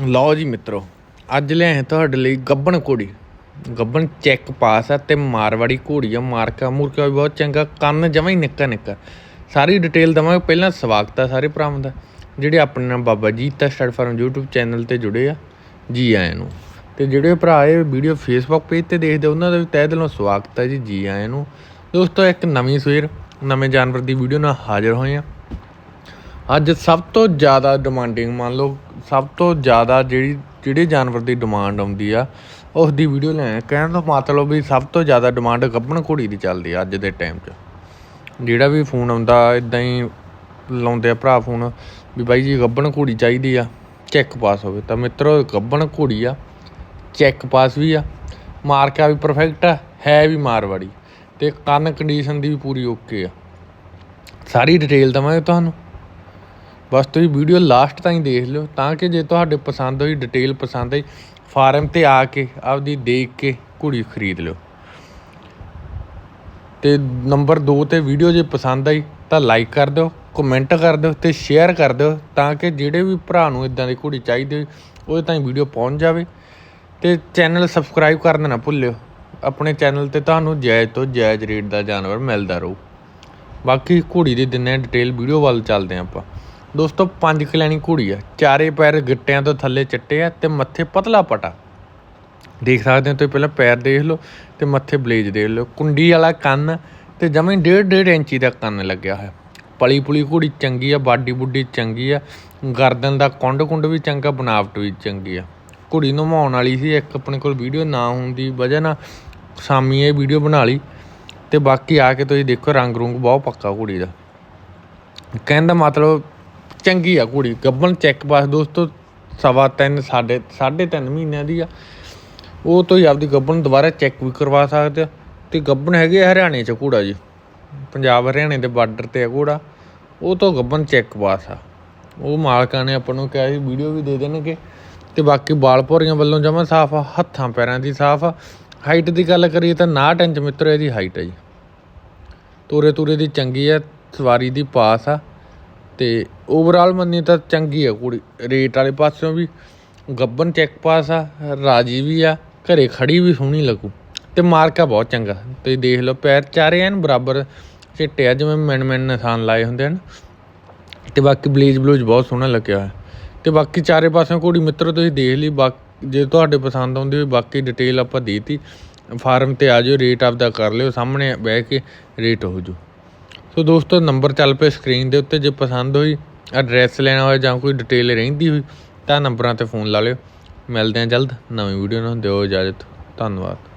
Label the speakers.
Speaker 1: ਲਓ ਜੀ ਮਿੱਤਰੋ, ਅੱਜ ਲਿਆਏ ਤੁਹਾਡੇ ਲਈ ਗੱਬਣ ਘੋੜੀ। ਗੱਬਣ ਚੈੱਕ ਪਾਸ ਆ ਤੇ ਮਾਰਵਾੜੀ ਘੋੜੀ ਆ, ਮਾਰਕਾ ਮੁਰਕਾ ਵੀ ਬਹੁਤ ਚੰਗਾ, ਕੰਨ ਜਮਾਂ ਹੀ ਨਿੱਕਾ ਨਿੱਕਾ। ਸਾਰੀ ਡਿਟੇਲ ਦਵਾਂਗੇ, ਪਹਿਲਾਂ ਸਵਾਗਤ ਆ ਸਾਰੇ ਭਰਾਵਾਂ ਦਾ, ਜਿਹੜੇ ਆਪਣੇ ਨਾਲ ਬਾਬਾ ਜੀ ਤਾਂ ਸਟੱਡ ਫਾਰਮ YouTube ਚੈਨਲ ਤੇ ਜੁੜੇ ਆ, ਜੀ ਆਇਆਂ ਨੂੰ। ਤੇ ਜਿਹੜੇ ਭਰਾ ਇਹ ਵੀਡੀਓ ਫੇਸਬੁੱਕ ਪੇਜ ਤੇ ਦੇਖਦੇ, ਉਹਨਾਂ ਦਾ ਵੀ ਤਹਿ ਦਿਲੋਂ ਸਵਾਗਤ ਹੈ ਜੀ ਜੀ ਆਇਆਂ ਨੂੰ। ਦੋਸਤੋ, ਇੱਕ ਨਵੀਂ ਸਵੇਰ, ਨਵੇਂ ਜਾਨਵਰ ਦੀ ਵੀਡੀਓ ਨਾਲ ਹਾਜ਼ਰ ਹੋਏ ਆ। ਅੱਜ ਸਭ ਤੋਂ ਜ਼ਿਆਦਾ ਡਿਮਾਂਡਿੰਗ ਮੰਨ ਲਓ ਸਭ ਤੋਂ ਜ਼ਿਆਦਾ ਜਿਹੜੀ, ਜਿਹੜੇ ਜਾਨਵਰ ਦੀ ਡਿਮਾਂਡ ਆਉਂਦੀ ਆ ਉਸ ਦੀ ਵੀਡੀਓ ਲੈ ਕਹਿਣ ਦਾ ਮਤਲਬ ਵੀ ਸਭ ਤੋਂ ਜ਼ਿਆਦਾ ਡਿਮਾਂਡ ਗੱਭਣ ਘੋੜੀ ਦੀ ਚੱਲਦੀ ਆ ਅੱਜ ਦੇ ਟਾਈਮ 'ਚ। ਜਿਹੜਾ ਵੀ ਫੋਨ ਆਉਂਦਾ ਇਦਾਂ ਹੀ ਲਾਉਂਦੇ ਆ ਭਰਾ ਫੋਨ ਵੀ ਬਾਈ ਜੀ ਗੱਭਣ ਘੋੜੀ ਚਾਹੀਦੀ ਆ ਚੈੱਕ ਪਾਸ ਹੋਵੇ। ਤਾਂ ਮਿੱਤਰੋ, ਗੱਭਣ ਘੋੜੀ ਆ ਚੈੱਕ ਪਾਸ ਵੀ ਆ। ਮਾਰਕਾ ਵੀ ਪਰਫੈਕਟ ਆ, ਹੈ ਵੀ ਮਾਰਵਾੜੀ ਤੇ ਕੰਨ ਕੰਡੀਸ਼ਨ ਦੀ ਵੀ ਪੂਰੀ ਓਕੇ ਆ। ਸਾਰੀ ਡਿਟੇਲ ਦਵਾਂਗੇ ਤੁਹਾਨੂੰ। ਬਸ ਤੁਸੀਂ ਵੀਡੀਓ ਲਾਸਟ ਤਾਈਂ ਦੇਖ ਲਿਓ, ਤਾਂ ਕਿ ਜੇ ਤੁਹਾਡੇ ਪਸੰਦ ਹੋਈ ਡਿਟੇਲ ਪਸੰਦ ਆਈ ਫਾਰਮ ਤੇ ਆ ਕੇ ਆਪਦੀ ਦੇਖ ਕੇ ਘੋੜੀ ਖਰੀਦ ਲਿਓ। ਤੇ ਨੰਬਰ 2 ਤੇ ਵੀਡੀਓ ਜੇ ਪਸੰਦ ਆਈ, ਤਾਂ ਲਾਈਕ ਕਰ ਦਿਓ ਕਮੈਂਟ ਕਰ ਦਿਓ ਤੇ ਸ਼ੇਅਰ ਕਰ ਦਿਓ, ਤਾਂ ਕਿ ਜਿਹੜੇ ਵੀ ਭਰਾ ਨੂੰ ਇਦਾਂ ਦੀ ਘੋੜੀ ਚਾਹੀਦੀ ਉਹਦੇ ਤਾਈਂ ਵੀਡੀਓ ਪਹੁੰਚ ਜਾਵੇ। ਤੇ ਚੈਨਲ ਸਬਸਕ੍ਰਾਈਬ ਕਰਨਾ ਨਾ ਭੁੱਲਿਓ, ਆਪਣੇ ਚੈਨਲ ਤੇ ਤੁਹਾਨੂੰ ਜਾਇਜ਼ ਤੋਂ ਜਾਇਜ਼ ਰੇਟ ਦਾ ਜਾਨਵਰ ਮਿਲਦਾ ਰਹੂ। ਬਾਕੀ ਘੋੜੀ ਦੇ ਦਿਨੇ ਡਿਟੇਲ ਵੀਡੀਓ ਵੱਲ ਚੱਲਦੇ ਹਾਂ ਆਪਾਂ। ਦੋਸਤੋ, ਪੰਜ ਕਲੈਣੀ ਘੋੜੀ ਆ। ਚਾਰੇ ਪੈਰ ਗਿੱਟਿਆਂ ਤੋਂ ਥੱਲੇ ਚਿੱਟੇ ਆ ਤੇ ਮੱਥੇ ਪਤਲਾ ਪਟਾ। ਦੇਖ ਸਕਦੇ ਹੋ ਤੁਸੀਂ ਪਹਿਲਾਂ ਪੈਰ ਦੇਖ ਲਓ ਤੇ ਮੱਥੇ ਬਲੇਜ ਦੇਖ ਲਓ। ਕੁੰਡੀ ਵਾਲਾ ਕੰਨ ਤੇ ਜਮੇ 1.5 1.5 ਇੰਚੀ ਦਾ ਕੰਨ ਲੱਗਿਆ ਹੋਇਆ। ਪਲੀ ਪੁਲੀ ਘੋੜੀ ਚੰਗੀ ਆ, ਬਾਡੀ ਬੁੱਡੀ ਚੰਗੀ ਆ, ਗਰਦਨ ਦਾ ਕੁੰਡ ਕੁੰਡ ਵੀ ਚੰਗਾ ਬਣਾਵਟ ਵੀ ਚੰਗੀ ਆ। ਘੋੜੀ ਨਮਾਉਣ ਵਾਲੀ ਸੀ, ਇੱਕ ਆਪਣੇ ਕੋਲ ਵੀਡੀਓ ਨਾ ਹੋਣ ਦੀ ਵਜ੍ਹਾ ਨਾਲ ਸਾਮੀ ਇਹ ਵੀਡੀਓ ਬਣਾ ਲਈ ਤੇ ਬਾਕੀ ਆ ਕੇ ਤੁਸੀਂ ਦੇਖੋ, ਰੰਗ ਰੁੰਗ ਬਹੁਤ ਪੱਕਾ ਘੋੜੀ ਦਾ। ਕਹਿੰਦਾ ਮਤਲਬ ਚੰਗੀ ਆ ਕੁੜੀ ਗੱਬਨ ਚੈੱਕ ਪਾਸ ਦੋਸਤੋ, ਸਵਾ ਤਿੰਨ ਸਾਡੇ ਸਾਢੇ ਤਿੰਨ ਮਹੀਨਿਆਂ ਦੀ ਆ। ਉਹ ਤੋਂ ਹੀ ਆਪਦੀ ਗੱਬਨ ਦੁਬਾਰਾ ਚੈੱਕ ਵੀ ਕਰਵਾ ਸਕਦੇ ਆ। ਤੇ ਗੱਬਨ ਹੈਗੇ ਆ ਹਰਿਆਣੇ ਚ ਘੋੜਾ ਜੀ। ਪੰਜਾਬ, ਹਰਿਆਣੇ ਦੇ ਬਾਰਡਰ ਤੇ ਆ ਘੋੜਾ। ਉਹ ਤੋਂ ਗੱਬਨ ਚੈੱਕ ਪਾਸ ਆ। ਉਹ ਮਾਲਕਾਂ ਨੇ ਆਪਾਂ ਨੂੰ ਕਿਹਾ ਸੀ, ਵੀਡੀਓ ਵੀ ਦੇ ਦੇਣਗੇ। ਤੇ ਬਾਕੀ ਬਾਲ ਭੋਰੀਆਂ ਵੱਲੋਂ ਜਮਾ ਸਾਫ਼ ਆ, ਹੱਥਾਂ ਪੈਰਾਂ ਦੀ ਸਾਫ਼ ਆ। ਹਾਈਟ ਦੀ ਗੱਲ ਕਰੀਏ ਤਾਂ 69 ਇੰਚ ਮਿੱਤਰੋ ਇਹਦੀ ਹਾਈਟ ਹੈ ਜੀ। ਤੋਰੇ ਤੂਰੇ ਦੀ ਚੰਗੀ ਆ, ਸਵਾਰੀ ਦੀ ਪਾਸ ਆ। ਤੇ ਓਵਰਆਲ ਮੰਨੀ ਤਾਂ ਚੰਗੀ ਆ ਕੁੜੀ। ਰੇਟ ਵਾਲੇ ਪਾਸਿਓਂ ਵੀ ਗੱਬਨ ਚੈੱਕ ਪਾਸ ਆ, ਰਾਜੀ ਵੀ ਆ, ਘਰੇ ਖੜੀ ਵੀ ਸੋਹਣੀ ਲੱਗੂ। ਤੇ ਮਾਰਕਾ ਬਹੁਤ ਚੰਗਾ। ਤੁਸੀਂ ਦੇਖ ਲਓ ਪੈਰ ਚਾਰੇ ਐਨ ਬਰਾਬਰ ਚਿੱਟੇ ਆ, ਜਿਵੇਂ ਮੈਨ ਮੈਨ ਨਿਸ਼ਾਨ ਲਾਏ ਹੁੰਦੇ ਹਨ। ਤੇ ਬਾਕੀ ਬਲੀਜ ਬਲੂਜ ਬਹੁਤ ਸੋਹਣਾ ਲੱਗਿਆ ਹੋਇਆ। ਤੇ ਬਾਕੀ ਚਾਰੇ ਪਾਸਿਓਂ ਘੋੜੀ ਮਿੱਤਰ ਤੁਸੀਂ ਦੇਖ ਲਈ, ਬਾਕੀ ਜੇ ਤੁਹਾਡੇ ਪਸੰਦ ਆਉਂਦੀ ਹੋਈ ਬਾਕੀ ਡਿਟੇਲ ਆਪਾਂ ਦੇਤੀ। ਫਾਰਮ ਤੇ ਆ ਜਾਓ ਰੇਟ ਆਪਦਾ ਕਰ ਲਿਓ, ਸਾਹਮਣੇ ਬਹਿ ਕੇ ਰੇਟ ਹੋ ਜੂ। ਸੋ ਦੋਸਤੋ, ਨੰਬਰ ਚੱਲ ਪਿਆ ਸਕਰੀਨ ਦੇ ਉੱਤੇ, ਜੇ ਪਸੰਦ ਹੋਈ ਐਡਰੈਸ ਲੈਣਾ ਹੋਵੇ ਜਾਂ ਕੋਈ ਡਿਟੇਲ ਰਹਿੰਦੀ ਹੋਈ, ਤਾਂ ਨੰਬਰਾਂ ਤੇ ਫੋਨ ਲਾ ਲਿਓ। ਮਿਲਦੇ ਹਾਂ ਜਲਦ, ਨਵੀਂ ਵੀਡੀਓ ਨਾਲ, ਦਿਓ ਇਜਾਜ਼ਤ, ਧੰਨਵਾਦ।